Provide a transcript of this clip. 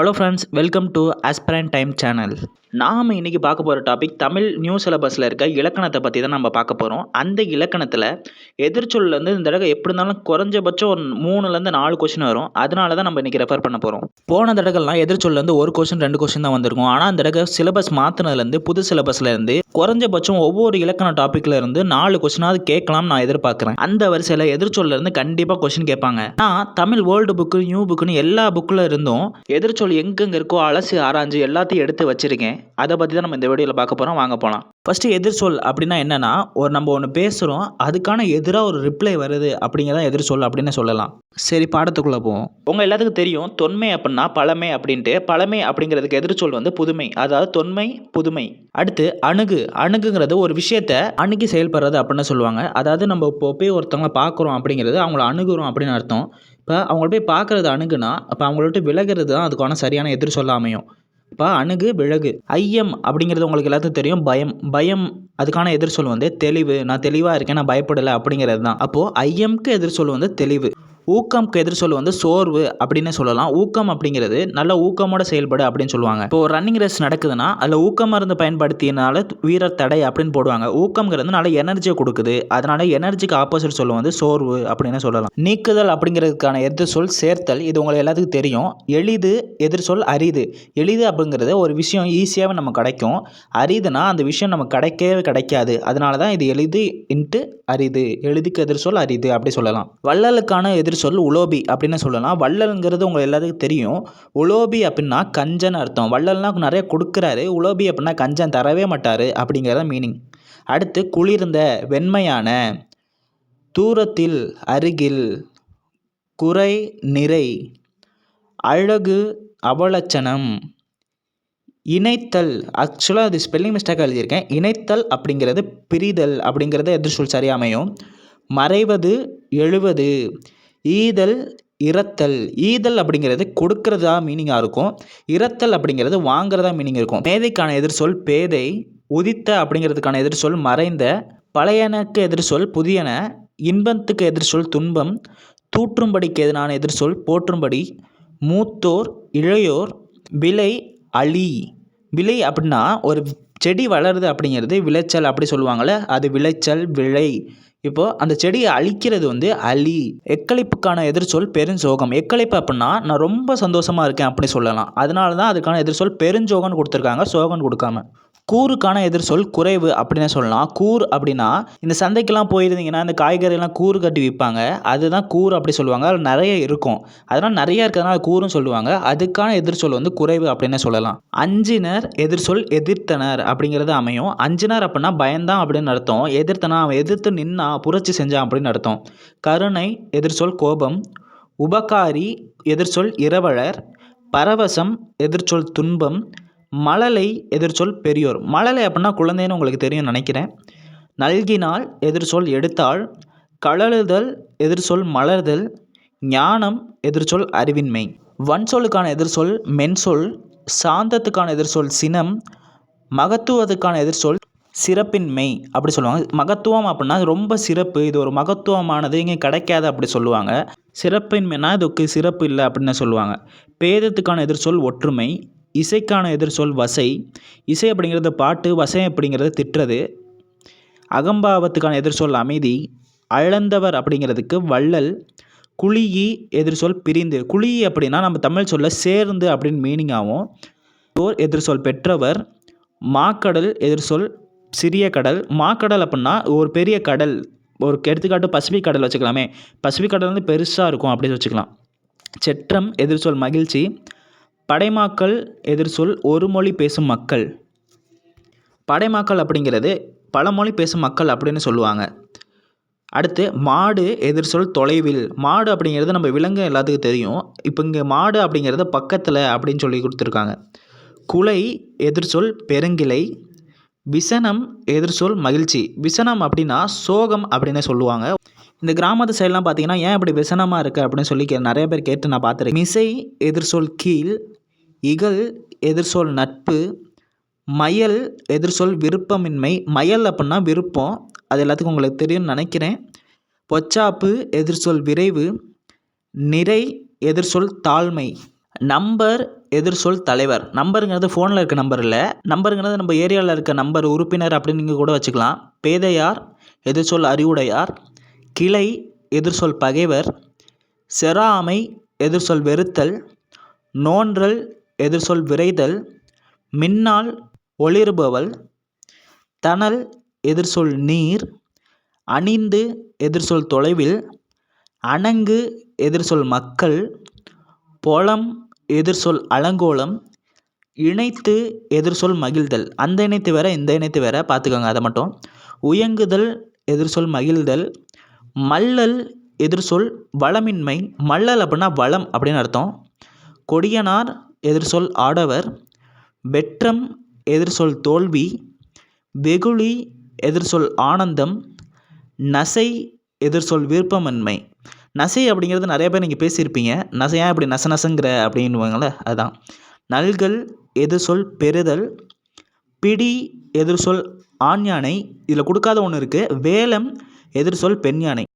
Hello friends welcome to aspirant time channel நாம் இன்றைக்கி பார்க்க போகிற டாபிக் தமிழ் நியூ சிலபஸில் இருக்க இலக்கணத்தை பற்றி தான் நம்ம பார்க்க போகிறோம் அந்த இலக்கணத்தில் எதிர்ச்சொல்லேருந்து இந்த தடவை எப்படி இருந்தாலும் குறைஞ்சபட்சம் ஒரு மூணுலேருந்து நாலு கொஷின் வரும். அதனால தான் நம்ம இன்றைக்கி ரெஃபர் பண்ண போகிறோம் போன தடவைலாம் எதிர்ச்சொல்லேருந்து ஒரு கொஷின் ரெண்டு கொஷின் தான் வந்திருக்கும். ஆனால் அந்த தடவை சிலபஸ் மாற்றினதுலேருந்து புது சிலபஸ்லேருந்து குறைஞ்சபட்சம் ஒவ்வொரு இலக்கண டாப்பிக்கில் இருந்து நாலு கொஷினாவது கேட்கலாம் நான் எதிர்பார்க்குறேன். அந்த வரிசையில் எதிர்ச்சொல்லேருந்து கண்டிப்பாக கொஷின் கேட்பாங்க. நான் தமிழ் வேர்ல்டு புக்கு நியூ புக்குன்னு எல்லா புக்கில் இருந்தும் எதிர்ச்சொல் எங்கெங்கே இருக்கோ அலசி ஆராய்ஞ்சு எல்லாத்தையும் எடுத்து வச்சிருக்கேன். அதை பற்றி தான் நம்ம இந்த வீடியோவில் பார்க்க போகிறோம் வாங்க போகலாம் ஃபஸ்ட்டு எதிர்ச்சொல் அப்படின்னா என்னென்னா ஒரு நம்ம ஒன்று பேசுகிறோம் அதுக்கான எதிராக ஒரு ரிப்ளை வருது அப்படிங்கிறத எதிர்ச்சொல் அப்படின்னு சொல்லலாம். சரி பாடத்துக்குள்ளே போவோம். உங்கள் எல்லாத்துக்கும் தெரியும் தொன்மை அப்படின்னா பழமை அப்படின்ட்டு. பழமை அப்படிங்கிறதுக்கு எதிர்ச்சொல் வந்து புதுமை. அதாவது தொன்மை புதுமை. அடுத்து அணுகு. அணுகுங்கிறது ஒரு விஷயத்த அணுகி செயல்படுறது அப்படின்னு சொல்லுவாங்க. அதாவது நம்ம இப்போ போய் ஒருத்தவங்களை பார்க்குறோம் அப்படிங்கிறது அவங்கள அணுகுறோம் அப்படின்னு அர்த்தம். இப்போ அவங்கள போய் பார்க்குறது அணுகுனா அப்போ அவங்கள விட்டு விலகிறது தான் அதுக்கான சரியான எதிர் சொல்ல அமையும். இப்போ அணுகு விலகு. ஐயம் அப்படிங்கிறது உங்களுக்கு எல்லாத்துக்கும் தெரியும். பயம். பயம் அதுக்கான எதிர்ச்சொல் வந்து தெளிவு. நான் தெளிவாக இருக்கேன் நான் பயப்படலை அப்படிங்கிறது தான். அப்போது ஐயம்க்கு எதிர்ச்சொல் வந்து தெளிவு. ஊக்கம்க்கு எதிர்ச்சொல் வந்து சோர்வு அப்படின்னு சொல்லலாம். ஊக்கம் அப்படிங்கிறது நல்ல ஊக்கமோட செயல்படு அப்படின்னு சொல்லுவாங்க. இப்போ ஒரு ரன்னிங் ரேஸ் நடக்குதுன்னா அதில் ஊக்க மருந்து பயன்படுத்தினால வீரர் தடை அப்படின்னு போடுவாங்க. ஊக்கம்ங்கிறது நல்ல எனர்ஜியை கொடுக்குது. அதனால எனர்ஜிக்கு ஆப்போசிட் சொல் வந்து சோர்வு அப்படின்னு சொல்லலாம். நீக்குதல் அப்படிங்கிறதுக்கான எதிர்ச்சொல் சேர்த்தல் இது உங்களுக்கு எல்லாத்துக்கும் தெரியும். எளிது எதிர்ச்சொல் அரிது. எளிது அப்படிங்கிறது ஒரு விஷயம் ஈஸியாகவே நம்ம கிடைக்கும். அரிதுனா அந்த விஷயம் நமக்கு கிடைக்கவே கிடைக்காது. அதனால தான் இது எளிது இன்ட்டு அரிது. எளிதுக்கு எதிர்ச்சொல் அரிது அப்படி சொல்லலாம். வள்ளலுக்கான எதிர் சொல் உலோபி அப்படின்னு சொல்லலாம். வள்ளல்ங்கிறது உங்களுக்கு எல்லாத்துக்கும் தெரியும். உலோபி அப்படின்னா கஞ்சன் அர்த்தம். வள்ளல்னா நிறைய கொடுக்குறாரு. உலோபி அப்படின்னா கஞ்சன் தரவே மாட்டார் அப்படிங்கிறத மீனிங் அடுத்து குளிர்ந்த வெண்மையான தூரத்தில் அருகில் குறை நிறை அழகு அவலட்சணம். இணைத்தல் ஆக்சுவலாக அது ஸ்பெல்லிங் மிஸ்டேக்காக எழுதியிருக்கேன். இணைத்தல் அப்படிங்கிறது பிரிதல் அப்படிங்கிறது எதிர்ச்சொல் சரியாக அமையும். மறைவது எழுவது. ஈதல் இரத்தல். ஈதல் அப்படிங்கிறது கொடுக்கறதா மீனிங்காக இருக்கும். இரத்தல் அப்படிங்கிறது வாங்குறதா மீனிங் இருக்கும். மேதைக்கான எதிர்சொல் பேதை உதித்த அப்படிங்கிறதுக்கான எதிர்சொல் மறைந்த பழையனுக்கு எதிர்சொல் புதியன இன்பத்துக்கு எதிர்சொல் துன்பம் தூற்றும்படிக்கு எதிரான எதிர்சொல் போற்றும்படி மூத்தோர் இளையோர் விலை அழி. விலை அப்படின்னா ஒரு செடி வளருது அப்படிங்கிறது விளைச்சல் அப்படி சொல்லுவாங்கள்ல அது விளைச்சல் விளை. இப்போது அந்த செடியை அழிக்கிறது வந்து அழி. எக்களிப்புக்கான எதிர்ச்சொல் பெருஞ்சோகம். எக்களிப்பு அப்படின்னா நான் ரொம்ப சந்தோஷமாக இருக்கேன் அப்படி சொல்லலாம். அதனால தான் அதுக்கான எதிர்ச்சொல் பெருஞ்சோகம்னு கொடுத்துருக்காங்க சோகம்னு கொடுக்காம. கூறுக்கான எதிர்சொல் குறைவு அப்படின்னு சொல்லலாம். கூர் அப்படின்னா இந்த சந்தைக்கெல்லாம் போயிருந்தீங்கன்னா இந்த காய்கறிலாம் கூறு கட்டி விற்பாங்க. அதுதான் கூறு அப்படி சொல்லுவாங்க. அதில் நிறைய இருக்கும். அதனால் நிறைய இருக்கிறதுனால கூறுன்னு சொல்லுவாங்க. அதுக்கான எதிர்சொல் வந்து குறைவு அப்படின்னு சொல்லலாம். அஞ்சினர் எதிர்சொல் எதிர்த்தனர் அப்படிங்கிறது அமையும். அஞ்சினர் அப்படின்னா பயந்தான் அப்படின்னு அர்த்தம். எதிர்த்தனா அவன் எதிர்த்து நின்னா புரட்சி செஞ்சான் அப்படின்னு அர்த்தம். கருணை எதிர்சொல் கோபம். உபகாரி எதிர்சொல் இரவலர். பரவசம் எதிர்ச்சொல் துன்பம். மழலை எதிர்ச்சொல் பெரியோர். மழலை அப்படின்னா குழந்தைன்னு உங்களுக்கு தெரியும் நினைக்கிறேன். நல்கினால் எதிர்சொல் எடுத்தால் கழலுதல் எதிர்சொல் மலர்தல் ஞானம் எதிர்சொல் அறிவின்மை. வன்சொலுக்கான எதிர்சொல் மென்சொல் சாந்தத்துக்கான எதிர்சொல் சினம் மகத்துவத்துக்கான எதிர்சொல் சிறப்பின்மை அப்படி சொல்லுவாங்க. மகத்துவம் அப்படின்னா ரொம்ப சிறப்பு இது ஒரு மகத்துவமானது இங்கே கிடைக்காது அப்படி சொல்லுவாங்க. சிறப்பின்மைனா இதுக்கு சிறப்பு இல்லை அப்படின்னு சொல்லுவாங்க. பேதத்துக்கான எதிர்சொல் ஒற்றுமை இசைக்கான எதிர்சொல் வசை. இசை அப்படிங்கிறது பாட்டு வசை அப்படிங்கிறது திட்டுறது. அகம்பாவத்துக்கான எதிர்சொல் அமைதி. அழந்தவர் அப்படிங்கிறதுக்கு வள்ளல். குழியி எதிர்சொல் பிரிந்து. குழி அப்படின்னா நம்ம தமிழ் சொல்ல சேர்ந்து அப்படின்னு மீனிங் ஆகும். ஓர் எதிர்சொல் பெற்றவர். மாக்கடல் எதிர்சொல் சிறிய கடல். மாக்கடல் அப்படின்னா ஒரு பெரிய கடல். ஒரு எடுத்துக்காட்டு பசிபிக் கடல் வச்சுக்கலாமே. பசிபிக் கடல் வந்து பெருசாக இருக்கும் அப்படின்னு வச்சுக்கலாம். செற்றம் எதிர்சொல் மகிழ்ச்சி. படைமாக்கள் எதிர்சொல் ஒரு மொழி பேசும் மக்கள். படைமாக்கள் அப்படிங்கிறது பல மொழி பேசும் மக்கள் அப்படின்னு சொல்லுவாங்க. அடுத்து மாடு எதிர்சொல் தொலைவில். மாடு அப்படிங்கிறது நம்ம விலங்கு எல்லாத்துக்கும் தெரியும். இப்போ இங்கே மாடு அப்படிங்கிறது பக்கத்தில் அப்படின்னு சொல்லி கொடுத்துருக்காங்க. குலை எதிர்சொல் பெருங்கிளை விசனம் எதிர்சொல் மகிழ்ச்சி. விசனம் அப்படின்னா சோகம் அப்படின்னு சொல்லுவாங்க. இந்த கிராமத்து சைட்லாம் பார்த்தீங்கன்னா ஏன் இப்படி விசனமாக இருக்குது அப்படின்னு சொல்லி கே- நிறைய பேர் கேட்டு நான் பார்த்துருக்கேன் மிசை எதிர்சொல் கீழ். இகல் எதிர்சொல் நட்பு மயல் எதிர்சொல் விருப்பமின்மை. மயல் அப்படின்னா விருப்பம். அது எல்லாத்துக்கும் உங்களுக்கு தெரியும்னு நினைக்கிறேன். பொச்சாப்பு எதிர்சொல் விரைவு நிறை எதிர்சொல் தாழ்மை. நம்பர் எதிர்சொல் தலைவர். நம்பருங்கிறது ஃபோனில் இருக்க நம்பர் இல்லை. நம்பருங்கிறது நம்ம ஏரியாவில் இருக்க நம்பர் உறுப்பினர் அப்படின்னு நீங்கள் கூட வச்சுக்கலாம். பேதையார் எதிர்சொல் அறிவுடையார். கிளை எதிர்சொல் பகைவர். செராமை எதிர்சொல் வெறுத்தல். நோன்றல் எதிர்சொல் விரைதல் மின்னால் ஒளிருபவள் தணல் எதிர்சொல் நீர் அணிந்து எதிர்சொல் தொலைவில் அணங்கு எதிர்சொல் மக்கள் பொலம் எதிர்சொல் அலங்கோலம் இணைத்து எதிர்சொல் மகிழ்தல். அந்த இணைத்து வேற இந்த இணைத்து வேற பார்த்துக்கோங்க அதை மட்டும். உயங்குதல் எதிர்சொல் மகிழ்தல் மல்லல் எதிர்சொல் வளமின்மை. மல்லல் அப்படின்னா வளம் அப்படின்னு அர்த்தம். கொடியனார் எதிர்சொல் ஆடவர் வெற்றம் எதிர்சொல் தோல்வி வெகுளி எதிர்சொல் ஆனந்தம் நசை எதிர்சொல் விருப்பமின்மை. நசை அப்படிங்கிறது நிறைய பேர் நீங்கள் பேசியிருப்பீங்க. நசையா இப்படி நச நசங்கிற அப்படின்னுவாங்கள்ல அதுதான் நல்கல் எதிர்சொல் பெறுதல் பிடி எதிர்சொல் ஆண் யானை இதில் கொடுக்காத ஒன்று இருக்குது வேலம் எதிர்சொல் பெண் யானை